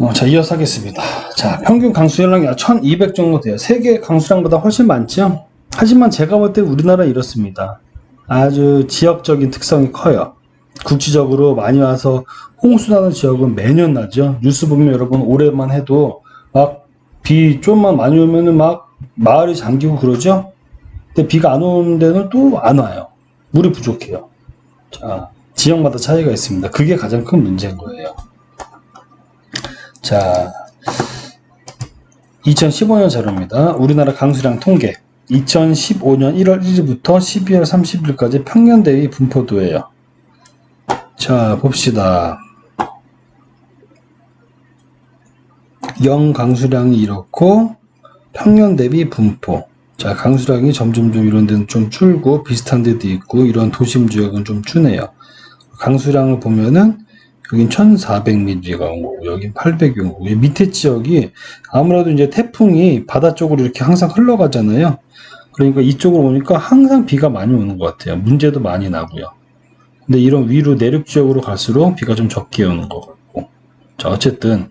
어, 자, 이어서 하겠습니다. 자, 평균 강수량이 1200 정도 돼요. 세계 강수량보다 훨씬 많죠? 하지만 제가 볼 때 우리나라 이렇습니다. 아주 지역적인 특성이 커요. 국지적으로 많이 와서 홍수 나는 지역은 매년 나죠. 뉴스 보면 여러분 올해만 해도 막 비 좀만 많이 오면은 막 마을이 잠기고 그러죠. 근데 비가 안 오는 데는 또 안 와요. 물이 부족해요. 자, 지역마다 차이가 있습니다. 그게 가장 큰 문제인 거예요. 자, 2015년 자료입니다. 우리나라 강수량 통계. 2015년 1월 1일부터 12월 30일까지 평년 대비 분포도예요. 자, 봅시다. 영 강수량이 이렇고 평년 대비 분포. 자, 강수량이 점점점 이런 데는 좀 줄고 비슷한 데도 있고 이런 도심 지역은 좀 주네요. 강수량을 보면은 여긴 1400mm가 온 거고 여긴 800이 온 거고 이 밑에 지역이 아무래도 이제 태풍이 바다 쪽으로 이렇게 항상 흘러가잖아요. 그러니까 이쪽으로 오니까 항상 비가 많이 오는 것 같아요. 문제도 많이 나고요. 근데 이런 위로 내륙 지역으로 갈수록 비가 좀 적게 오는 것 같고 자 어쨌든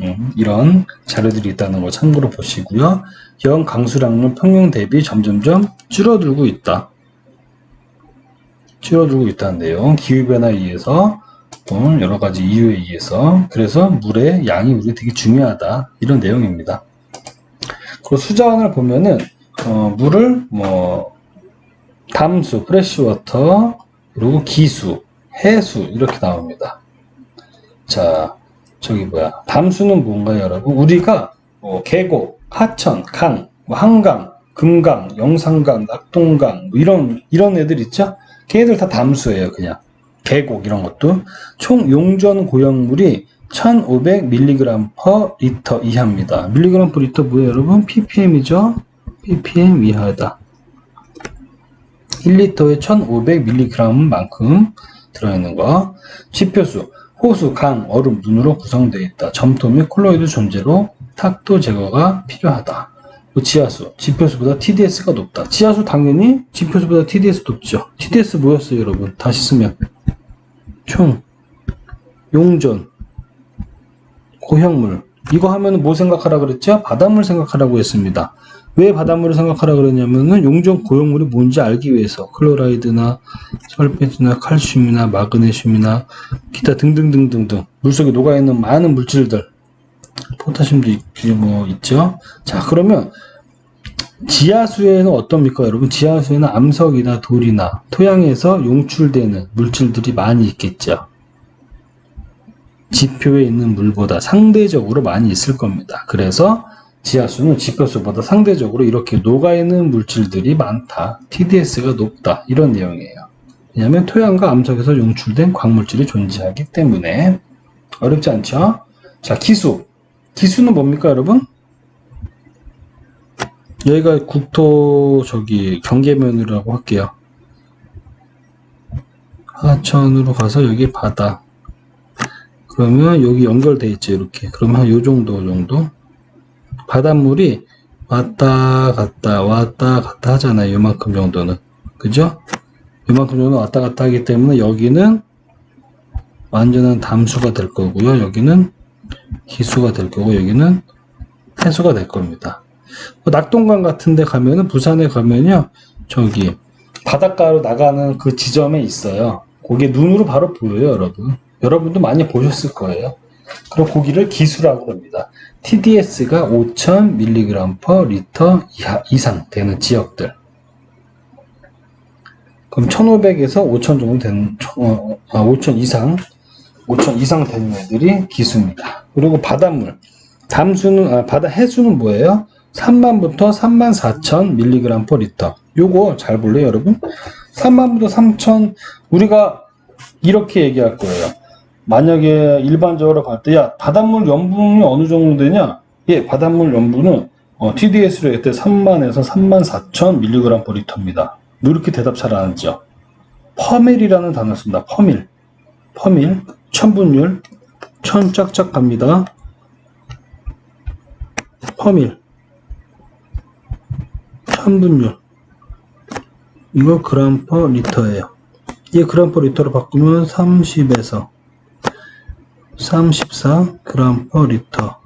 음, 이런 자료들이 있다는 거 참고로 보시고요. 연 강수량은 평균 대비 점점점 줄어들고 있다. 줄어들고 있다는 내용. 기후변화에 의해서 또 여러 가지 이유에 의해서 그래서 물의 양이 우리 되게 중요하다 이런 내용입니다. 그리고 수자원을 보면은 어, 물을 뭐 담수, 프레시워터 그리고 기수, 해수 이렇게 나옵니다. 자 저기 뭐야 담수는 뭔가요 여러분? 우리가 뭐 계곡, 하천, 강, 뭐 한강, 금강, 영산강, 낙동강 뭐 이런 이런 애들 있죠? 걔네들 다 담수예요 그냥. 계곡 이런 것도 총 용전 고용물이 1500mg per 리터 이하입니다. mg per 리터 뭐예요 여러분? ppm이죠? ppm 이하다. 1리터에 1500mg만큼 들어있는 거. 지표수 호수, 강, 얼음, 눈으로 구성되어 있다. 점토 및 콜로이드 존재로 탁도 제거가 필요하다. 그 지하수, 지표수보다 TDS가 높다. 지하수 당연히 지표수보다 TDS 높죠. TDS 뭐였어요, 여러분? 다시 쓰면 총, 용전, 고형물. 이거 하면 뭐 생각하라 그랬죠? 바닷물 생각하라고 했습니다. 왜 바닷물을 생각하라 그랬냐면은 용전 고형물이 뭔지 알기 위해서 클로라이드나 설페트나 칼슘이나 마그네슘이나 기타 등등등등등 물속에 녹아있는 많은 물질들 포타슘도 있, 뭐 있죠. 자 그러면 지하수에는 어떻습니까 여러분? 지하수에는 암석이나 돌이나 토양에서 용출되는 물질들이 많이 있겠죠. 지표에 있는 물보다 상대적으로 많이 있을 겁니다. 그래서 지하수는 지표수보다 상대적으로 이렇게 녹아있는 물질들이 많다. TDS가 높다. 이런 내용이에요. 왜냐하면 토양과 암석에서 용출된 광물질이 존재하기 때문에 어렵지 않죠? 자, 기수. 기수는 뭡니까, 여러분? 여기가 국토 저기 경계면이라고 할게요. 하천으로 가서 여기 바다. 그러면 여기 연결돼 있죠, 이렇게. 그러면 한 요 정도 정도. 바닷물이 왔다 갔다 왔다 갔다 하잖아요. 요만큼 정도는. 그죠? 요만큼 정도 왔다 갔다 하기 때문에 여기는 완전한 담수가 될 거고요. 여기는 기수가 될 거고 여기는 해수가 될 겁니다. 뭐 낙동강 같은 데 가면은 부산에 가면요. 저기 바닷가로 나가는 그 지점에 있어요. 거기에 눈으로 바로 보여요, 여러분. 여러분도 많이 보셨을 거예요. 그리고 고기를 기수라고 합니다. TDS가 5,000mg per 리터 이하, 이상 되는 지역들. 그럼 1,500에서 5,000 정도 되는, 어, 아, 5,000 이상, 5,000 이상 되는 애들이 기수입니다. 그리고 바닷물. 담수는, 아, 바다 해수는 뭐예요? 3만부터 3만 4천 mg per 리터. 요거 잘 볼래요, 여러분? 3만부터 3천, 우리가 이렇게 얘기할 거예요. 만약에 일반적으로 갈 때, 야, 바닷물 염분이 어느 정도 되냐? 예, 바닷물 염분은 어, TDS로 했을 때 3만에서 3만 4천 mg per 리터입니다. 왜 이렇게 대답 잘 안 하죠? 퍼밀이라는 단어 씁니다. 퍼밀. 퍼밀. 천분율. 천 짝짝 갑니다. 퍼밀. 천분율. 이거 그램 퍼 리터예요. 이 그램 퍼 리터로 바꾸면 30에서 34g per 리터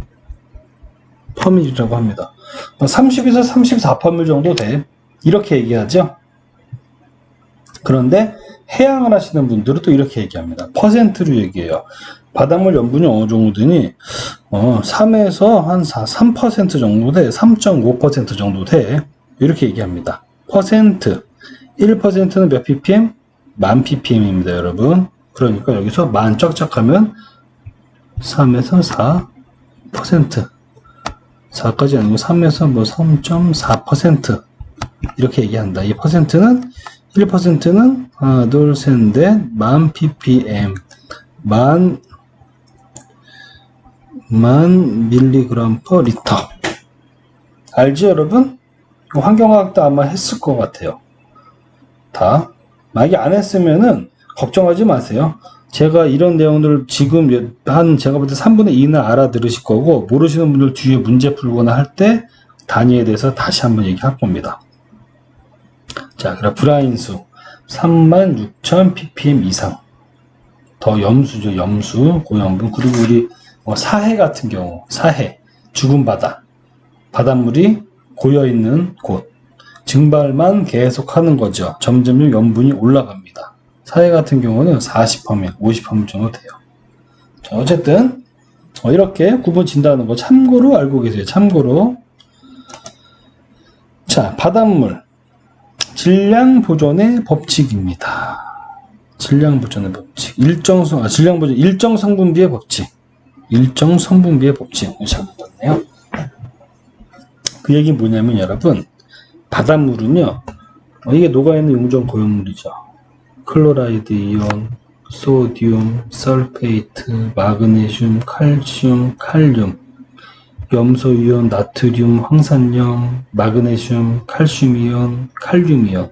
퍼밀이라고 합니다. 30에서 34 퍼밀 정도 돼. 이렇게 얘기하죠. 그런데 해양을 하시는 분들은 또 이렇게 얘기합니다. 퍼센트로 얘기해요. 바닷물 염분이 어느 정도 되니 어, 3에서 한 4, 3% 정도 돼. 3.5% 정도 돼. 이렇게 얘기합니다. 퍼센트 1%는 몇 ppm? 만 ppm입니다, 여러분. 그러니까 여기서 만 쫙쫙하면 3에서 4 퍼센트 4까지 아니고 3에서 뭐 3.4% 이렇게 얘기한다. 이 퍼센트는 1%는 하나 둘 셋 넷 만 ppm 만, 만 밀리그램 퍼 리터 알지 여러분? 이거 환경화학도 아마 했을 것 같아요. 다. 만약에 안 했으면은 걱정하지 마세요. 제가 이런 내용들을 지금 한 제가 볼 때 3분의 2는 알아들으실 거고 모르시는 분들 뒤에 문제 풀거나 할 때 단위에 대해서 다시 한번 얘기할 겁니다. 자, 그럼 브라인수. 36,000 ppm 이상. 더 염수죠, 염수. 고염분. 그리고 우리 뭐 사해 같은 경우 사해. 죽은 바다. 바닷물이 고여 있는 곳 증발만 계속하는 거죠. 점점 염분이 올라갑니다. 사해 같은 경우는 40%면 50% 정도 돼요. 자, 어쨌든 어, 이렇게 구분진다는 거 참고로 알고 계세요. 참고로 자 바닷물 질량 보존의 법칙입니다. 질량 보존의 법칙 일정 성 아, 질량 보존 일정 성분비의 법칙 일정 성분비의 법칙 잘못 봤네요. 그 얘기 뭐냐면 여러분 바닷물은요 어, 이게 녹아있는 용존 고용물이죠. 클로라이드 이온, 소디움, 설페이트, 마그네슘, 칼슘, 칼륨, 염소 이온, 나트륨, 황산염, 마그네슘, 칼슘 이온, 칼륨 이온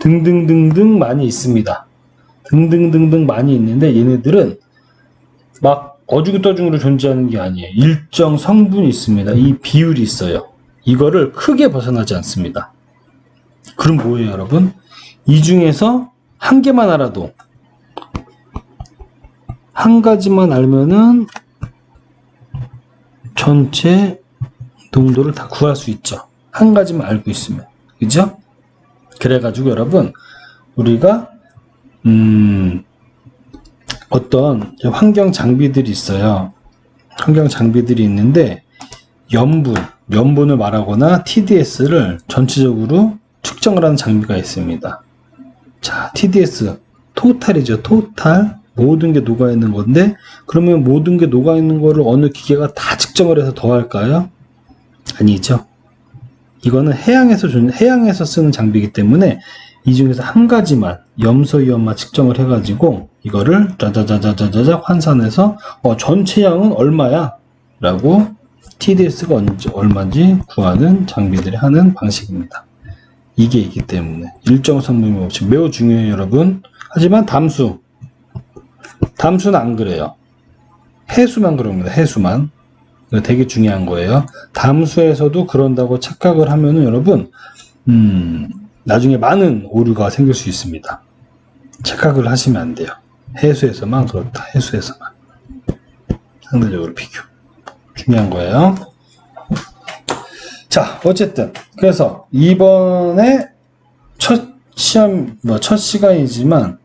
등등등등 많이 있습니다. 등등등등 많이 있는데 얘네들은 막 어중떠중으로 존재하는 게 아니에요. 일정 성분이 있습니다. 이 비율이 있어요. 이거를 크게 벗어나지 않습니다. 그럼 뭐예요, 여러분? 이 중에서 한 개만 알아도 한 가지만 알면은 전체 농도를 다 구할 수 있죠. 한 가지만 알고 있으면. 그죠? 그래가지고 여러분, 우리가, 음, 어떤 환경 장비들이 있어요. 환경 장비들이 있는데, 염분, 염분을 말하거나 TDS를 전체적으로 측정을 하는 장비가 있습니다. 자, TDS, 토탈이죠. 토탈. 모든 게 녹아있는 건데, 그러면 모든 게 녹아있는 거를 어느 기계가 다 측정을 해서 더할까요? 아니죠. 이거는 해양에서, 존- 해양에서 쓰는 장비이기 때문에, 이 중에서 한 가지만, 염소위험만 측정을 해가지고, 이거를 짜자자자자자 환산해서, 어, 전체 양은 얼마야? 라고 TDS가 얼마인지 구하는 장비들이 하는 방식입니다. 이게 있기 때문에. 일정 성분이 법칙 매우 중요해요 여러분. 하지만 담수. 담수는 안 그래요. 해수만 그럽니다 해수만. 되게 중요한 거예요. 담수에서도 그런다고 착각을 하면은 여러분 음 나중에 많은 오류가 생길 수 있습니다. 착각을 하시면 안 돼요. 해수에서만 그렇다 해수에서만. 상대적으로 비교 중요한 거예요 자, 어쨌든 그래서 이번에 첫 시험 뭐 첫 시간이지만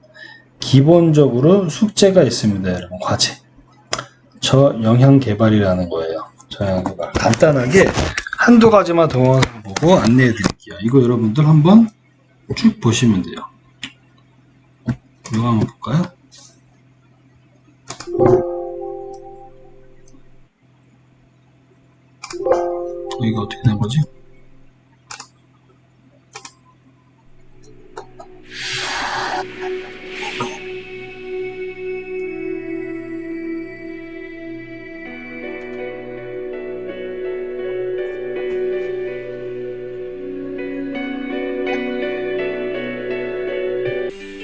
기본적으로 숙제가 있습니다, 여러분. 과제. 저 영향 개발이라는 거예요. 저 영향 개발. 간단하게 한두 가지만 더 보고 안내해 드릴게요. 이거 여러분들 한번 쭉 보시면 돼요. 이거 한번 볼까요? 이거 어떻게 된 거지?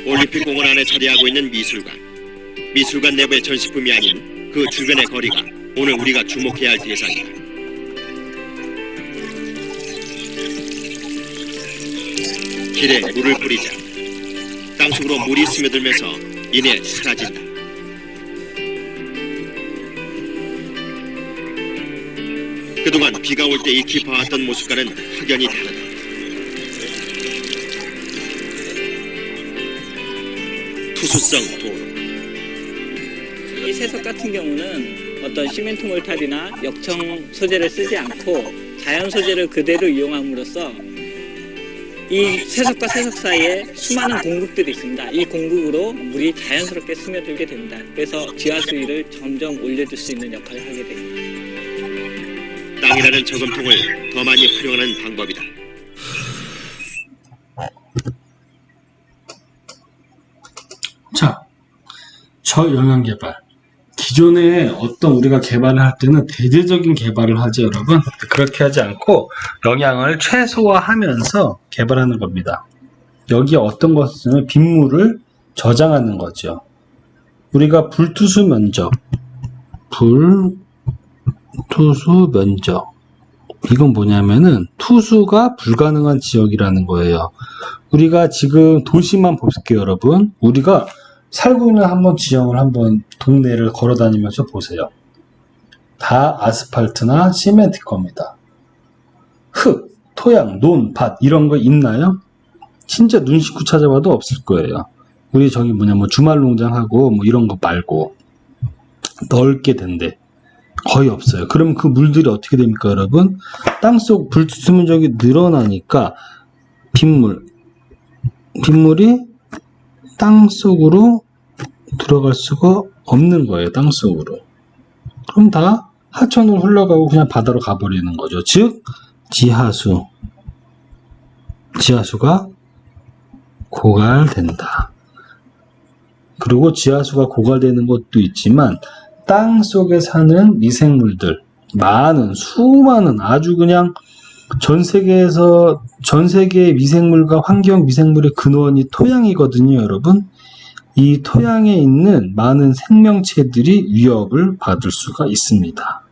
올림픽 공원 안에 자리하고 있는 미술관. 미술관 내부의 전시품이 아닌 그 주변의 거리가 오늘 우리가 주목해야 할 대상이다. 길에 물을 뿌리자 땅속으로 물이 스며들면서 이내 사라진다. 그동안 비가 올 때 익히 봐왔던 모습과는 확연히 다르다. 투수성 도로. 이 세석 같은 경우는 어떤 시멘트 몰탈이나 역청 소재를 쓰지 않고 자연 소재를 그대로 이용함으로써 이 세석과 세석 사이에 수많은 공극들이 있습니다. 이 공극으로 물이 자연스럽게 스며들게 됩니다. 그래서 지하 수위를 점점 올려줄 수 있는 역할을 하게 됩니다. 땅이라는 저금통을 더 많이 활용하는 방법이다. 자, 저영양 개발. 기존에 어떤 우리가 개발을 할 때는 대대적인 개발을 하죠, 여러분. 그렇게 하지 않고 영양을 최소화하면서 개발하는 겁니다. 여기에 어떤 것은 빗물을 저장하는 거죠. 우리가 불투수 면적, 불투수 면적. 이건 뭐냐면은 투수가 불가능한 지역이라는 거예요. 우리가 지금 도시만 볼게요, 여러분. 우리가 살고 있는 한번 지형을 한번 동네를 걸어 다니면서 보세요. 다 아스팔트나 시멘트 겁니다. 흙, 토양, 논, 밭 이런 거 있나요? 진짜 눈 씻고 찾아봐도 없을 거예요. 우리 저기 뭐냐 뭐 주말 농장하고 뭐 이런 거 말고 넓게 된데 거의 없어요. 그럼 그 물들이 어떻게 됩니까, 여러분? 땅속 불수면적이 늘어나니까 빗물, 빗물이 땅 속으로 들어갈 수가 없는 거예요. 땅 속으로. 그럼 다 하천으로 흘러가고 그냥 바다로 가버리는 거죠. 즉 지하수. 지하수가 고갈된다. 그리고 지하수가 고갈되는 것도 있지만 땅 속에 사는 미생물들 많은 수많은 아주 그냥 전 세계에서 전 세계의 미생물과 환경 미생물의 근원이 토양이거든요, 여러분. 이 토양에 있는 많은 생명체들이 위협을 받을 수가 있습니다.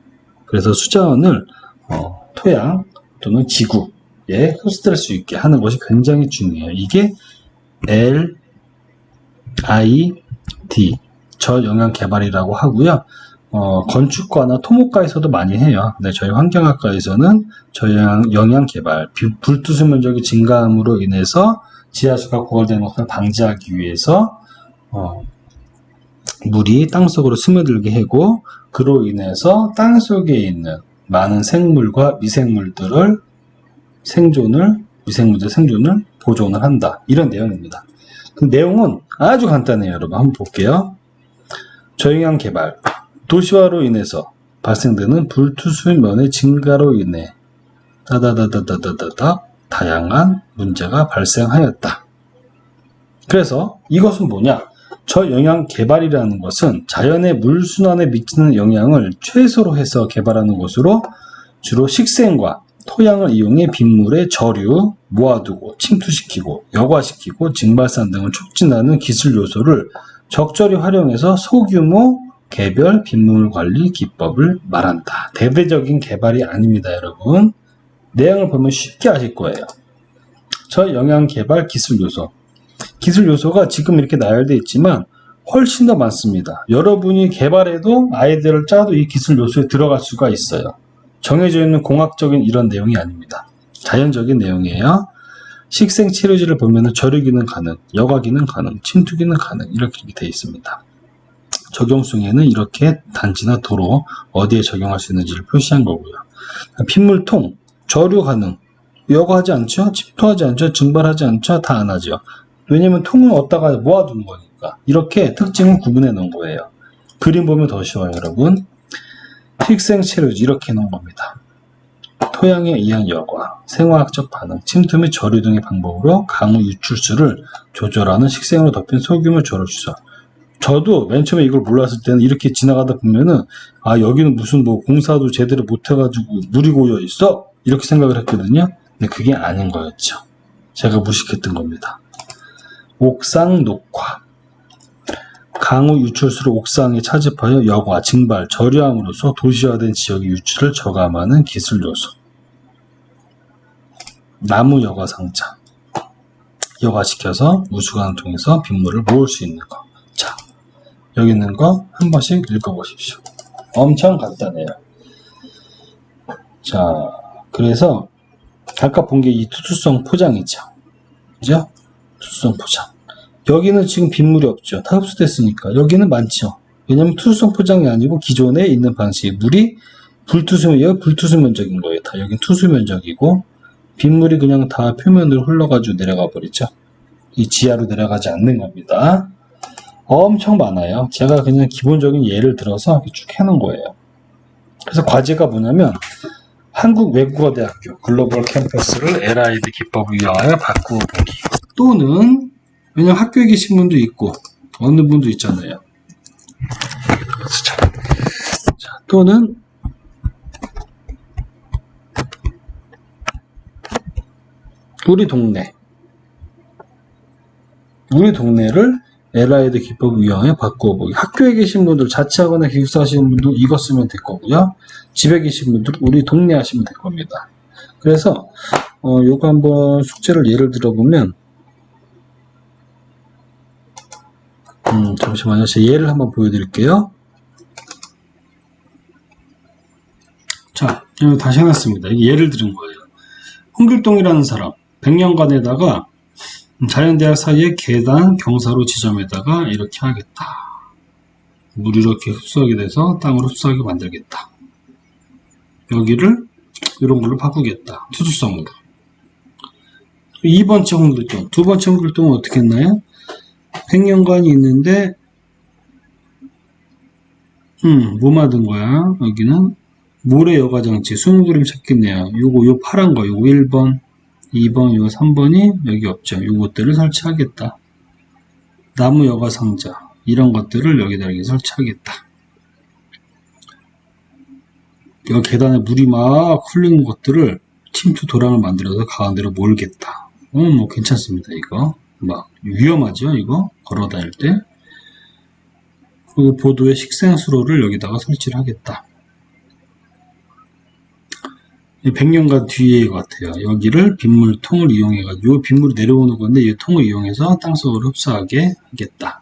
그래서 수자원을 어, 토양 또는 지구에 흡수될 수 있게 하는 것이 굉장히 중요해요. 이게 L, I, D 저영양 개발이라고 하고요. 어, 건축과나 토목과에서도 많이 해요. 근데 저희 환경학과에서는 저영양 영양 개발, 비- 불투수 면적이 증가함으로 인해서 지하수가 고갈되는 것을 방지하기 위해서 어, 물이 땅속으로 스며들게 하고 그로 인해서 땅 속에 있는 많은 생물과 미생물들을 생존을 미생물들 생존을 보존을 한다. 이런 내용입니다. 그 내용은 아주 간단해요, 여러분. 한번 볼게요. 저영양 개발, 도시화로 인해서 발생되는 불투수면의 증가로 인해 다다다다다다다 다양한 문제가 발생하였다. 그래서 이것은 뭐냐? 저영양 개발이라는 것은 자연의 물순환에 미치는 영향을 최소로 해서 개발하는 것으로 주로 식생과 토양을 이용해 빗물의 저류, 모아두고 침투시키고 여과시키고 증발산 등을 촉진하는 기술 요소를 적절히 활용해서 소규모 개별 빗물 관리 기법을 말한다. 대대적인 개발이 아닙니다, 여러분. 내용을 보면 쉽게 아실 거예요. 저 영양 개발 기술 요소. 기술 요소가 지금 이렇게 나열되어 있지만 훨씬 더 많습니다. 여러분이 개발해도 아이디어를 짜도 이 기술 요소에 들어갈 수가 있어요. 정해져 있는 공학적인 이런 내용이 아닙니다. 자연적인 내용이에요. 식생 치료제를 보면 절유기능 가능, 여과 기능 가능, 침투 기능 가능 이렇게 되어 있습니다. 적용성에는 이렇게 단지나 도로 어디에 적용할 수 있는지를 표시한 거고요. 핏물통, 절유 가능, 여과하지 않죠? 침투하지 않죠? 증발하지 않죠? 다 안 하죠. 왜냐면 통은 어디다가 모아두는 거니까. 이렇게 특징을 구분해 놓은 거예요. 그림 보면 더 쉬워요, 여러분. 식생체류지 이렇게 놓은 겁니다. 토양에 의한 여과, 생화학적 반응, 침투 및 절유 등의 방법으로 강우 유출수를 조절하는 식생으로 덮인 소규모 조류수소. 저도 맨 처음에 이걸 몰랐을 때는 이렇게 지나가다 보면은 아 여기는 무슨 뭐 공사도 제대로 못해가지고 물이 고여 있어 이렇게 생각을 했거든요. 근데 그게 아닌 거였죠. 제가 무식했던 겁니다. 옥상 녹화 강우 유출수를 옥상에 차집하여 여과, 증발, 절유함으로써 도시화된 지역의 유출을 저감하는 기술 요소. 나무 여과 상자. 여과시켜서 우수관을 통해서 빗물을 모을 수 있는 거. 자, 여기 있는 거 한 번씩 읽어보십시오. 엄청 간단해요. 자, 그래서 아까 본 게 이 투수성 포장이죠. 그죠? 투수성 포장. 여기는 지금 빗물이 없죠. 다 흡수됐으니까. 여기는 많죠. 왜냐면 투수성 포장이 아니고 기존에 있는 방식. 물이 불투수, 여기 불투수 면적인 거예요. 다 여긴 투수 면적이고, 빗물이 그냥 다 표면으로 흘러가지고 내려가 버리죠. 이 지하로 내려가지 않는 겁니다. 엄청 많아요. 제가 그냥 기본적인 예를 들어서 쭉 해놓은 거예요. 그래서 과제가 뭐냐면, 한국 외국어 대학교 글로벌 캠퍼스를 LID 기법을 이용하여 바꾸어 보기. 또는, 왜냐면 학교에 계신 분도 있고, 어느 분도 있잖아요. 자, 또는, 우리 동네. 우리 동네를 LID 기법 이용해 바꾸어 보기. 학교에 계신 분들, 자취하거나 기숙사 하시는 분들 이거 쓰면 될 거고요. 집에 계신 분들은 우리 동네 하시면 될 겁니다. 그래서, 어, 요거 한번 숙제를 예를 들어보면, 음, 잠시만요. 제가 예를 한번 보여드릴게요. 자, 다시 해놨습니다. 예를 들은 거예요. 홍길동이라는 사람, 100년간에다가 자연대학 사이에 계단 경사로 지점에다가 이렇게 하겠다. 물이 이렇게 흡수하게 돼서 땅으로 흡수하게 만들겠다. 여기를 이런 걸로 바꾸겠다. 투수성으로. 2번째 홍길동. 두 번째 홍길동은 어떻게 했나요? 100년간이 있는데, 음, 뭐 만든 거야? 여기는 모래 여과장치, 수능 그림 찾겠네요. 요거, 요 파란 거, 요거 1번, 2번, 요 3번이 여기 없죠. 요것들을 설치하겠다. 나무 여과 상자, 이런 것들을 여기다 이렇게 설치하겠다. 여기 계단에 물이 막 흘리는 것들을 침투 도랑을 만들어서 가운데로 몰겠다. 어, 뭐 괜찮습니다, 이거. 막 위험하죠, 이거? 걸어 다닐 때. 그리고 보도에 식생수로를 여기다가 설치를 하겠다. 100년간 뒤에 같아요. 여기를 빗물통을 이용해가지고, 이 빗물이 내려오는 건데, 이 통을 이용해서 땅속으로 흡수하게 하겠다.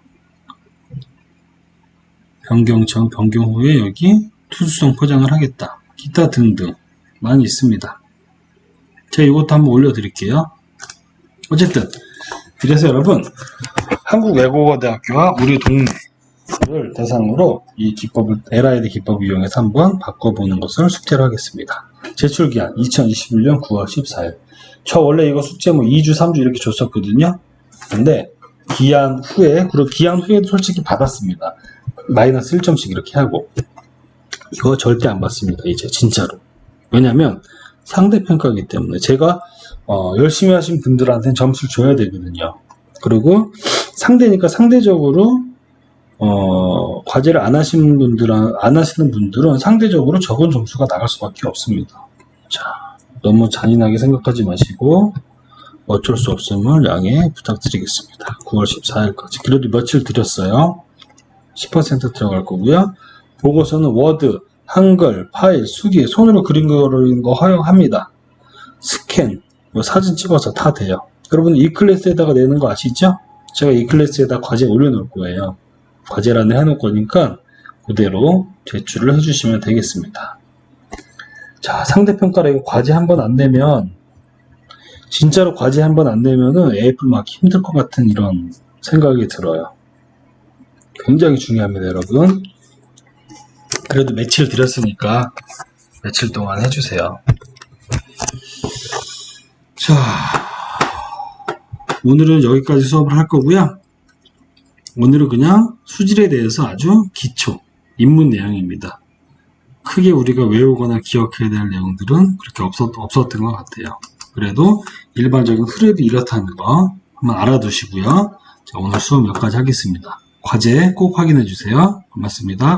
변경 전, 변경 후에 여기 투수성 포장을 하겠다. 기타 등등 많이 있습니다. 제가 이것도 한번 올려드릴게요. 어쨌든 그래서 여러분 한국외국어대학교와 우리 동네를 대상으로 이 기법을 LID 기법을 이용해서 한번 바꿔보는 것을 숙제로 하겠습니다. 제출기한 2021년 9월 14일. 저 원래 이거 숙제 뭐 2주, 3주 이렇게 줬었거든요. 근데 기한 후에 그리고 기한 후에도 솔직히 받았습니다. 마이너스 1점씩 이렇게 하고 이거 절대 안 받습니다. 이제 진짜로. 왜냐면 상대평가이기 때문에 제가 어, 열심히 하신 분들한테는 점수를 줘야 되거든요. 그리고 상대니까 상대적으로 어, 과제를 안 하시는 분들은 안 하시는 분들은 상대적으로 적은 점수가 나갈 수밖에 없습니다. 자, 너무 잔인하게 생각하지 마시고 어쩔 수 없음을 양해 부탁드리겠습니다. 9월 14일까지 그래도 며칠 드렸어요. 10% 들어갈 거고요. 보고서는 워드, 한글, 파일, 수기, 손으로 그린 거는 거 허용합니다. 스캔, 뭐 사진 찍어서 다 돼요. 여러분 이 클래스에다가 내는 거 아시죠? 제가 이 클래스에다 과제 올려놓을 거예요. 과제란을 해놓을 거니까 그대로 제출을 해주시면 되겠습니다. 자, 상대평가라 이거 과제 한 번 안 내면 진짜로 과제 한 번 안 내면은 AF 막 힘들 것 같은 이런 생각이 들어요. 굉장히 중요합니다, 여러분. 그래도 며칠 드렸으니까 며칠 동안 해주세요. 자, 오늘은 여기까지 수업을 할 거고요. 오늘은 그냥 수질에 대해서 아주 기초, 입문 내용입니다. 크게 우리가 외우거나 기억해야 될 내용들은 그렇게 없었, 없었던 것 같아요. 그래도 일반적인 흐름이 이렇다는 거 한번 알아두시고요. 자, 오늘 수업 여기까지 하겠습니다. 과제 꼭 확인해 주세요. 고맙습니다.